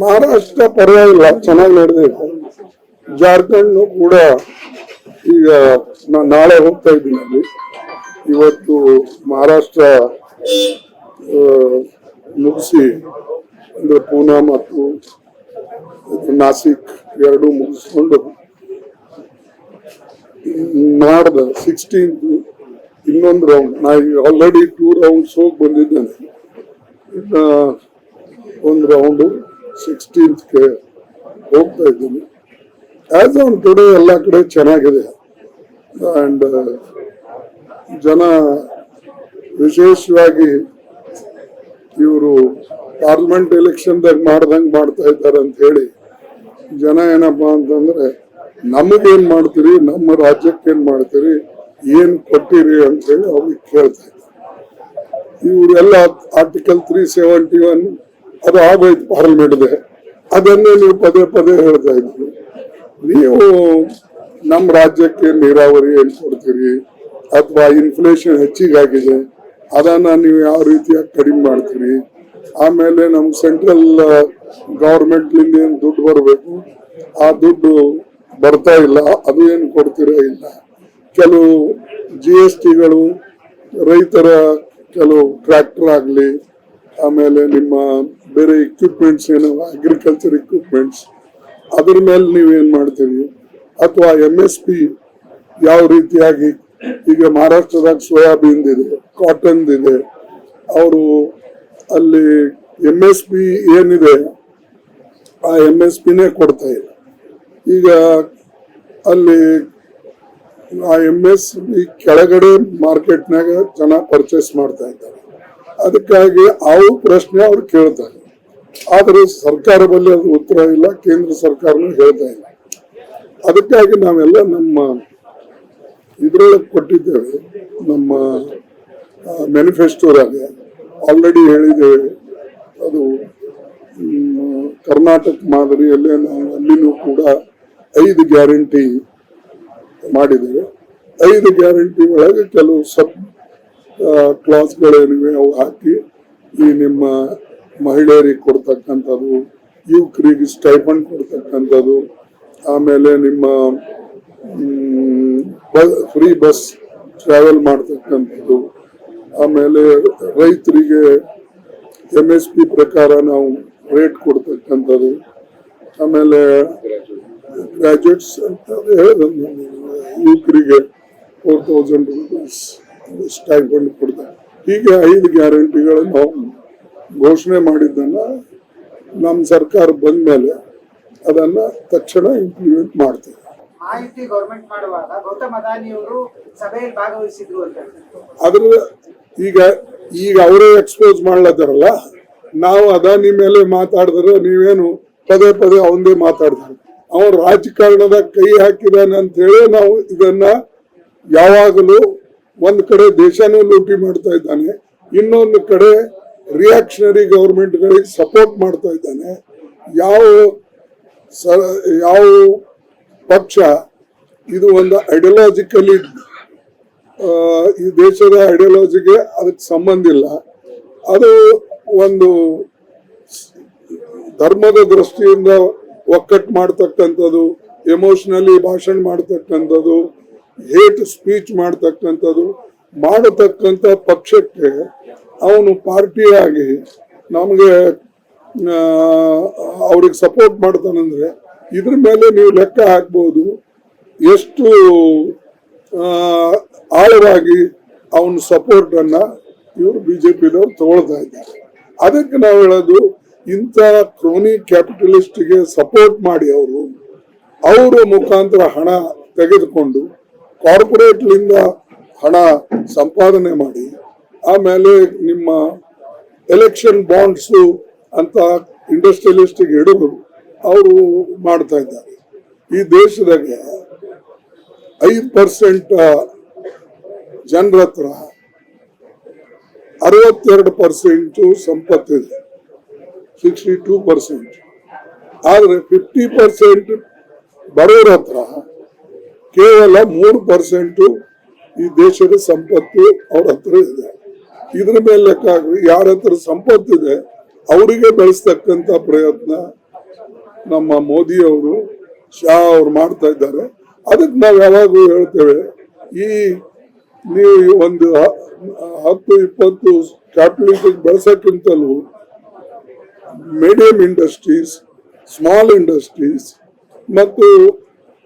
ಮಹಾರಾಷ್ಟ್ರ ಪರವಾಗಿಲ್ಲ ಚೆನ್ನಾಗಿ ನಡೆದಿದೆ. ಜಾರ್ಖಂಡ್ ಕೂಡ ಈಗ ನಾಳೆ ಹೋಗ್ತಾ ಇದ್ದೀನಿ ಅಲ್ಲಿ. ಇವತ್ತು ಮಹಾರಾಷ್ಟ್ರ ಮುಗಿಸಿ ಅಂದ್ರೆ ಪೂನಾ ಮತ್ತು ನಾಸಿಕ್ ಎರಡು ಮುಗಿಸ್ಕೊಂಡು ನಾಡ್ದ ಸಿಕ್ಸ್ಟೀನ್ತ್ ಇನ್ನೊಂದು ರೌಂಡ್ ನಾ ಈಗ ಆಲ್ರೆಡಿ ಟೂ ರೌಂಡ್ಸ್ ಹೋಗಿ ಬಂದಿದ್ದೇನೆ. ಒಂದು ರೌಂಡು ಸಿಕ್ಸ್ಟೀನ್ತ್ಗೆ ಹೋಗ್ತಾ ಇದ್ದೀನಿ. ಆ್ಯಸ್ ಆನ್ ಟುಡೇ ಎಲ್ಲ ಕಡೆ ಚೆನ್ನಾಗಿದೆ. ಆ್ಯಂಡ್ ಜನ ವಿಶೇಷವಾಗಿ ಇವರು ಪಾರ್ಲಿಮೆಂಟ್ ಎಲೆಕ್ಷನ್ದಾಗ ಮಾಡ್ದಂಗೆ ಮಾಡ್ತಾ ಇದ್ದಾರೆ ಅಂತ ಹೇಳಿ ಜನ ಏನಪ್ಪ ಅಂತಂದರೆ ನಮಗೇನು ಮಾಡ್ತೀರಿ? ನಮ್ಮ ರಾಜ್ಯಕ್ಕೇನು ಮಾಡ್ತೀರಿ? ಏನು ಕೊಟ್ಟಿರಿ? ಅಂತ ಹೇಳಿ ಅವ್ರಿಗೆ ಕೇಳ್ತಾ ಇದ್ದಾರೆ. ಇವರೆಲ್ಲ ಆರ್ಟಿಕಲ್ ತ್ರೀ ಸೆವೆಂಟಿ ಒನ್ ಅದು ಆಗೋಯ್ತು ಪಾರ್ಲಿಮೆಂಟ್ದೆ ಅದನ್ನೇ ನೀವು ಪದೇ ಪದೇ ಹೇಳ್ತಾ ಇದ್ರಿ ನೀವು ನಮ್ಮ ರಾಜ್ಯಕ್ಕೆ ನೀರಾವರಿ ಏನ್ ಕೊಡ್ತೀರಿ? ಅಥವಾ ಇನ್ಫ್ಲೇಷನ್ ಹೆಚ್ಚಿಗಾಗಿದೆ ಅದನ್ನ ನೀವು ಯಾವ ರೀತಿಯಾಗಿ ಕಡಿಮೆ ಮಾಡ್ತೀರಿ? ಆಮೇಲೆ ನಮ್ಮ ಸೆಂಟ್ರಲ್ ಗವರ್ಮೆಂಟ್ ಏನು ದುಡ್ಡು ಬರಬೇಕು? ಆ ದುಡ್ಡು ಬರ್ತಾ ಇಲ್ಲ. ಅದು ಏನು ಕೊಡ್ತೀರಾ ಇಲ್ಲ. ಕೆಲವು ಜಿ ಎಸ್ ಟಿಗಳು ರೈತರ ಕೆಲವು ಟ್ರ್ಯಾಕ್ಟರ್ ಆಗಲಿ, ಆಮೇಲೆ ನಿಮ್ಮ ಬೇರೆ ಇಕ್ವಿಪ್ಮೆಂಟ್ಸ್ ಏನು ಅಗ್ರಿಕಲ್ಚರ್ ಇಕ್ವಿಪ್ಮೆಂಟ್ಸ್ ಅದ್ರ ಮೇಲೆ ನೀವೇನ್ ಮಾಡ್ತೀರಿ? ಅಥವಾ ಎಂ ಎಸ್ ಪಿ ಯಾವ ರೀತಿಯಾಗಿ ಈಗ ಮಹಾರಾಷ್ಟ್ರದಾಗ ಸೋಯಾಬೀನ್ ಇದೆ ಕಾಟನ್ ಇದೆ, ಅವರು ಅಲ್ಲಿ ಎಂ ಎಸ್ ಪಿ ಏನಿದೆ, ಆ ಎಂ ಎಸ್ ಪಿನೇ ಕೊಡ್ತಾ ಇಲ್ಲ. ಈಗ ಅಲ್ಲಿ ಆ ಎಂ ಎಸ್ ಪಿ ಕೆಳಗಡೆ ಮಾರ್ಕೆಟ್ನಾಗ ಜನ ಪರ್ಚೇಸ್ ಮಾಡ್ತಾ ಇದ್ದಾರೆ. ಅದಕ್ಕಾಗಿ ಅವು ಪ್ರಶ್ನೆ ಅವ್ರು ಕೇಳ್ತಾರೆ. ಆದ್ರೆ ಸರ್ಕಾರ ಬಳಿ ಅದು ಉತ್ತರ ಇಲ್ಲ, ಕೇಂದ್ರ ಸರ್ಕಾರನೂ ಹೇಳ್ತಾ ಇಲ್ಲ. ಅದಕ್ಕಾಗಿ ನಾವೆಲ್ಲ ನಮ್ಮ ಇದ್ರೊಳಗೆ ಕೊಟ್ಟಿದ್ದೇವೆ, ನಮ್ಮ ಮ್ಯಾನಿಫೆಸ್ಟೋದಾಗ ಆಲ್ರೆಡಿ ಹೇಳಿದ್ದೇವೆ. ಅದು ಕರ್ನಾಟಕ ಮಾದರಿಯಲ್ಲೇ ನಾವು ಅಲ್ಲಿನೂ ಕೂಡ ಐದು ಗ್ಯಾರಂಟಿ ಮಾಡಿದ್ದೇವೆ. ಐದು ಗ್ಯಾರಂಟಿ ಒಳಗೆ ಕೆಲವು ಸಬ್ ಕ್ಲಾಸ್ಗಳೇನಿವೆ ಅವು ಹಾಕಿ ಈ ನಿಮ್ಮ ಮಹಿಳೆಯರಿಗೆ ಕೊಡ್ತಕ್ಕಂಥದ್ದು, ಯುವಕರಿಗೆ ಸ್ಟೈಫಂಡ್ ಕೊಡ್ತಕ್ಕಂಥದ್ದು, ಆಮೇಲೆ ನಿಮ್ಮ ಫ್ರೀ ಬಸ್ ಟ್ರಾವೆಲ್ ಮಾಡ್ತಕ್ಕಂಥದ್ದು, ಆಮೇಲೆ ರೈತರಿಗೆ ಎಂ ಎಸ್ ಪಿ ಪ್ರಕಾರ ನಾವು ರೇಟ್ ಕೊಡ್ತಕ್ಕಂಥದ್ದು, ಆಮೇಲೆ ಗ್ರಾಜುಯೇಟ್ಸ್ ಅಂತ ಹೇಳಿದ್ರು ಯುವಕರಿಗೆ ಫೋರ್ ತೌಸಂಡ್ ರುಪೀಸ್ ಸ್ಟೈಫಂಡ್ ಕೊಡ್ತಾರೆ ಹೀಗೆ ಐದು ಗ್ಯಾರಂಟಿಗಳನ್ನು ನಾವು ಘೋಷಣೆ ಮಾಡಿದ್ದನ್ನ ನಮ್ಮ ಸರ್ಕಾರ ಬಂದ ಮೇಲೆ ಅದನ್ನ ತಕ್ಷಣ ಇಂಪ್ಲಿಮೆಂಟ್ ಮಾಡ್ತೇವೆ. ಮಾಹಿತಿ ಗೌರ್ಮೆಂಟ್ ಮಾಡುವಾಗ ಗೌತಮ್ ಅದಾನಿಯವರು ಸಭೆಯಲ್ಲಿ ಭಾಗವಹಿಸಿದ್ರು ಅಂತ ಅದ್ರ ಈಗ ಈಗ ಅವರೇ ಎಕ್ಸ್ಪೋಸ್ ಮಾಡ್ಲತ್ತಾರಲ್ಲ ನಾವು ಅದಾನಿ ಮೇಲೆ ಮಾತಾಡಿದ್ರೆ ನೀವೇನು ಪದೇ ಪದೇ ಅವಂದೇ ಮಾತಾಡ್ತಾರೆ. ಅವನು ರಾಜಕಾರಣದ ಕೈ ಹಾಕಿದಾನೆ ಅಂತ ಹೇಳಿ ನಾವು ಇದನ್ನ ಯಾವಾಗಲೂ ಒಂದ್ ಕಡೆ ದೇಶನೂ ಲೂಟಿ ಮಾಡ್ತಾ ಇದ್ದಾನೆ ಇನ್ನೊಂದು ಕಡೆ ರಿಯಾಕ್ಷನರಿ ಗೌರ್ಮೆಂಟ್ಗಳಿಗೆ ಸಪೋರ್ಟ್ ಮಾಡ್ತಾ ಇದ್ದಾನೆ. ಯಾವ ಸ, ಯಾವ ಪಕ್ಷ, ಇದು ಒಂದು ಐಡಿಯಾಲಜಿಕಲಿ ಈ ದೇಶದ ಐಡಿಯಾಲಜಿಗೆ ಅದಕ್ಕೆ ಸಂಬಂಧ ಇಲ್ಲ. ಅದು ಒಂದು ಧರ್ಮದ ದೃಷ್ಟಿಯಿಂದ ಒಕ್ಕಟ್ಟು ಮಾಡ್ತಕ್ಕಂಥದ್ದು ಎಮೋಷನಲಿ ಭಾಷಣ ಮಾಡ್ತಕ್ಕಂಥದ್ದು ಹೇಟ್ ಸ್ಪೀಚ್ ಮಾಡ್ತಕ್ಕಂಥದ್ದು, ಮಾಡತಕ್ಕಂಥ ಪಕ್ಷಕ್ಕೆ ಅವನು ಪಾರ್ಟಿಯಾಗಿ ನಮಗೆ ಅವ್ರಿಗೆ ಸಪೋರ್ಟ್ ಮಾಡ್ತಾನಂದ್ರೆ ಇದ್ರ ಮೇಲೆ ನೀವು ಲೆಕ್ಕ ಹಾಕ್ಬೋದು. ಎಷ್ಟು ಆಳವಾಗಿ ಅವನ ಸಪೋರ್ಟ್ ಅನ್ನ ಇವರು ಬಿಜೆಪಿದವ್ರು ತಗೊಳ್ತಾ ಇದ್ದಾರೆ. ಅದಕ್ಕೆ ನಾವು ಹೇಳೋದು, ಇಂಥ ಕ್ರೋನಿ ಕ್ಯಾಪಿಟಲಿಸ್ಟ್ಗೆ ಸಪೋರ್ಟ್ ಮಾಡಿ ಅವರು, ಅವರ ಮುಖಾಂತರ ಹಣ ತೆಗೆದುಕೊಂಡು ಕಾರ್ಪೊರೇಟ್ಲಿಂದ ಹಣ ಸಂಪಾದನೆ ಮಾಡಿ ಆಮೇಲೆ ನಿಮ್ಮ ಎಲೆಕ್ಷನ್ ಬಾಂಡ್ಸು ಅಂತ ಇಂಡಸ್ಟ್ರಿಯಲಿಸ್ಟಿಗೆ ಹಿಡಿದು ಅವರು ಮಾಡ್ತಾ ಇದ್ದಾರೆ. ಈ ದೇಶದಾಗ ಐದು ಪರ್ಸೆಂಟ್ ಜನರ ಹತ್ರ ಅರವತ್ತೆರಡು ಪರ್ಸೆಂಟ್ ಸಂಪತ್ತಿದೆ. ಸಿಕ್ಸ್ಟಿ ಟೂ ಪರ್ಸೆಂಟ್ ಆದರೆ ಫಿಫ್ಟಿ ಪರ್ಸೆಂಟ್ ಬಡವರ ಹತ್ರ ಕೇವಲ ಮೂರು ಪರ್ಸೆಂಟು ಈ ದೇಶದ ಸಂಪತ್ತು ಅವ್ರ ಹತ್ರ ಇದೆ. ಇದ್ರ ಮೇಲೆ ಲೆಕ್ಕ ಹಾಕಿ ಯಾರ ಹತ್ರ ಸಂಪತ್ತಿದೆ, ಅವರಿಗೆ ಬೆಳೆಸ್ತಕ್ಕಂಥ ಪ್ರಯತ್ನ ನಮ್ಮ ಮೋದಿ ಅವರು, ಶಾ ಅವ್ರು ಮಾಡ್ತಾ ಇದ್ದಾರೆ. ಅದಕ್ಕೆ ನಾವು ಯಾವಾಗೂ ಹೇಳ್ತೇವೆ, ಈ ನೀವು ಒಂದು ಹತ್ತು, ಇಪ್ಪತ್ತು ಕ್ಯಾಪಿಟಲಿಸ್ಟ್ ಬೆಳೆಸೋಕ್ಕಿಂತಲೂ ಮೀಡಿಯಂ ಇಂಡಸ್ಟ್ರೀಸ್ ಸ್ಮಾಲ್ ಇಂಡಸ್ಟ್ರೀಸ್ ಮತ್ತು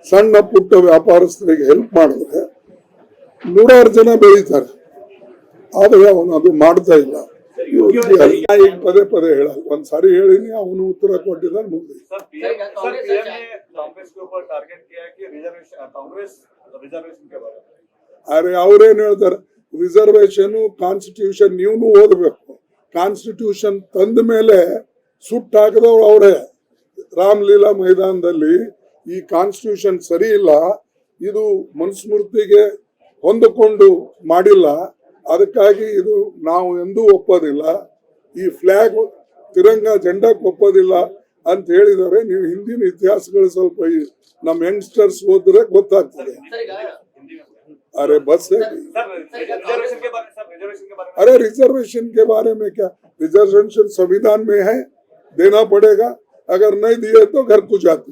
ಸಣ್ಣ ಪುಟ್ಟ ವ್ಯಾಪಾರಸ್ಥರಿಗೆ ಹೆಲ್ಪ್ ಮಾಡಿದ್ರೆ ನೂರಾರು ಜನ ಬೆಳೀತಾರೆ. ಆದರೆ ಅವನು ಅದು ಮಾಡ್ತಾ ಇಲ್ಲ. ಈಗ ಪದೇ ಪದೇ ಹೇಳ ಒಂದ್ ಸಾರಿ ಹೇಳಿನಿ ಅವನು ಉತ್ತರ ಕೊಟ್ಟಿಲ್ಲ ಮುಂದೆ ಅರೆ ಅವ್ರೇನ್ ಹೇಳ್ತಾರೆ ರಿಸರ್ವೇಶನ್ ಕಾನ್ಸ್ಟಿಟ್ಯೂಷನ್ ನೀವು ಓದಬೇಕು. ಕಾನ್ಸ್ಟಿಟ್ಯೂಷನ್ ತಂದ ಮೇಲೆ ಸುಟ್ಟು ಹಾಕಿದವ್ರು ಅವರೇ. ರಾಮಲೀಲಾ ಮೈದಾನದಲ್ಲಿ ಈ ಕಾನ್ಸ್ಟಿಟ್ಯೂಷನ್ ಸರಿ ಇಲ್ಲ ಇದು ಮನುಸ್ಮೃತಿಗೆ ಹೊಂದಿಕೊಂಡು ಮಾಡಿಲ್ಲ. ಅದಕ್ಕಾಗಿ ಇದು ನಾವು ಎಂದೂ ಒಪ್ಪೋದಿಲ್ಲ ಈ ಫ್ಲಾಗ್ ತಿರಂಗ ಜೆಂಡಾಕ್ ಒಪ್ಪೋದಿಲ್ಲ ಅಂತ ಹೇಳಿದ್ದಾರೆ ನೀವು ಹಿಂದಿನ ಇತಿಹಾಸಗಳು ಸ್ವಲ್ಪ ಈ ನಮ್ಮ ಯಂಗ್ಸ್ಟರ್ಸ್ ಓದಿದ್ರೆ ಗೊತ್ತಾಗ್ತದೆ हिंदी में अरे बस है सर रिजर्वेशन के बारे सर रिजर्वेशन के बारे में अरे रिजर्वेशन के बारे में क्या रिजर्वेशन संविधान में है देना पड़ेगा अगर नहीं दिए तो घर को जाती